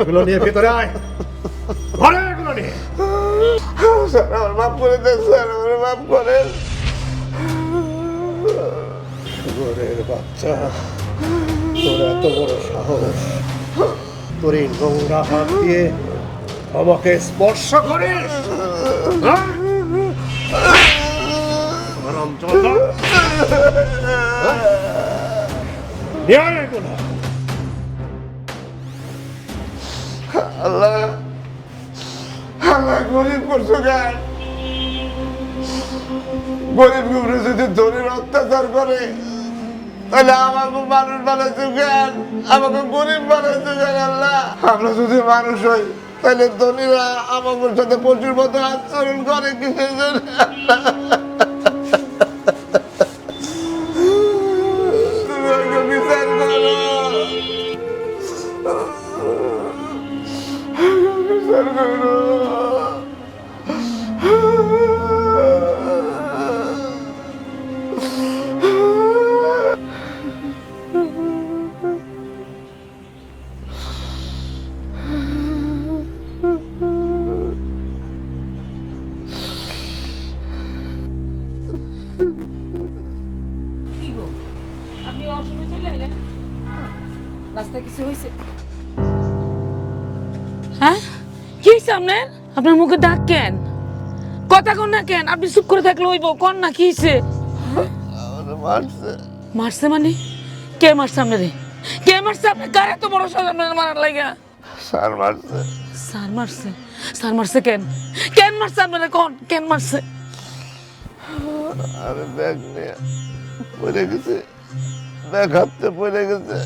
এগুলো নিয়ে ভেতরে আয় ঘরে এগুলো নিয়ে স্যার, আমার মাফ করে দেন, স্যার, আমার মাফ করেন ঘরের বাচ্চা, তোর এত বড় সাহস তোর এই নোংরা হাত দিয়ে আমাকে স্পর্শ করিস হ্যাঁ? হারামজাদা। হ্যাঁ? নিয়ে আল্লাহ। আল্লাহ গরিব করছ গরিব যদি ধরির অত্যাচার করে, তাহলে আমাকে মানুষ বানাইছো আমাকে গরিব বানাইছো আল্লাহ? আমরা যদি মানুষ হই, তাহলে ধনীরা আমাদের সাথে প্রচুর মতো আচরণ করে কিসের জন্য? বিচার করো রাস্তায় কিছু হয়েছে হ্যাঁ? হয়েছে আপনার আপনার মুখে দাগ কেন? কথা কন না কেন? আপনি চুপ করে থাকলে হইব। কন না কি হয়েছে মারছে। মানে? কে মারছে আপনারে? কে মারছে? এত বড় সাজ মারার লাগা? স্যার মারছে। স্যার মারছে? স্যার মারছে কেন? কেন মারছে আপনারে? কোন কেন মারছে? আমি ব্যাগ নিয়ে পড়ে গেছে। ব্যাগ হাতে পড়ে গেছে।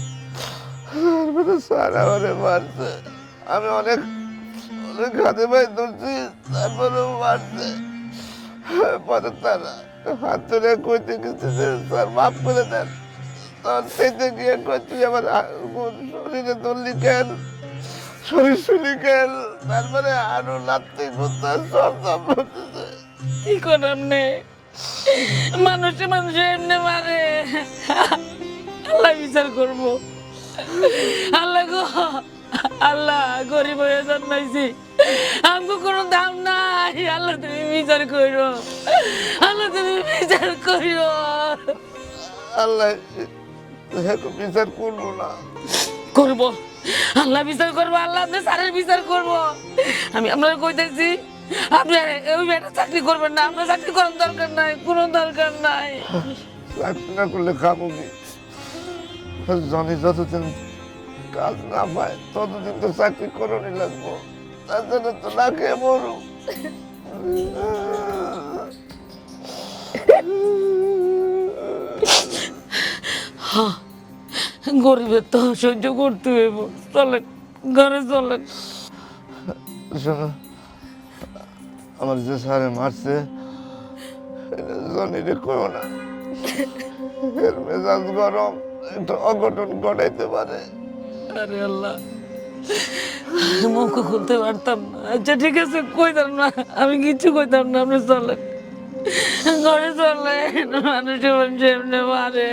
স্যার আমারে মারছে। আমি অনেক হাতে ভাই ধরছি তারপরেও মারছে পরে তার হাত ধরে কইতে গেছে যে স্যার মাফ করে দেন তখন সেতে গিয়ে করছি আমার শরীরে ধরলি কেন শরীর শুলি কেন তারপরে আরও লাত্তি করতে সব সব কি করে আপনি মানুষে মানুষে এমনি মারে। আল্লাহ বিচার করব। আল্লাহ গো, আল্লাহ গরিব হয়ে জন্মাইছি। আমগো কোনো দাম নাই আল্লাহ তুমি বিচার করো। আল্লাহ তুমি বিচার করো। আল্লাহ বিচার করব না। করব। আল্লাহ বিচার করব আল্লাহ আপনি স্যারের বিচার করব। আমি আপনার কইতেছি আপনি ওই মেয়েটা চাকরি করবেন না আপনার চাকরি করার দরকার নাই কোনো দরকার নাই। চাকরি না করলে খাব কি? জনি যতদিন কাজ না পায় ততদিন তো চাকরি করণই লাগবো। তার জন্য তো না খেয়ে মরু গরিবের তো সহ্য করতে হইব। চলেন ঘরে চলেন। শোনো আমার যে সারে মারছে জনিরে করো না। এর মেজাজ গরম একটা অঘটন ঘটাইতে পারে। আরে আল্লাহ। মুখ খুলতে পারতাম না। আচ্ছা ঠিক আছে, কইতাম না। আমি কিছু কইতাম না, আপনি চলেন। ঘরে চলেন, মানুষের মানুষ এমনি মারে।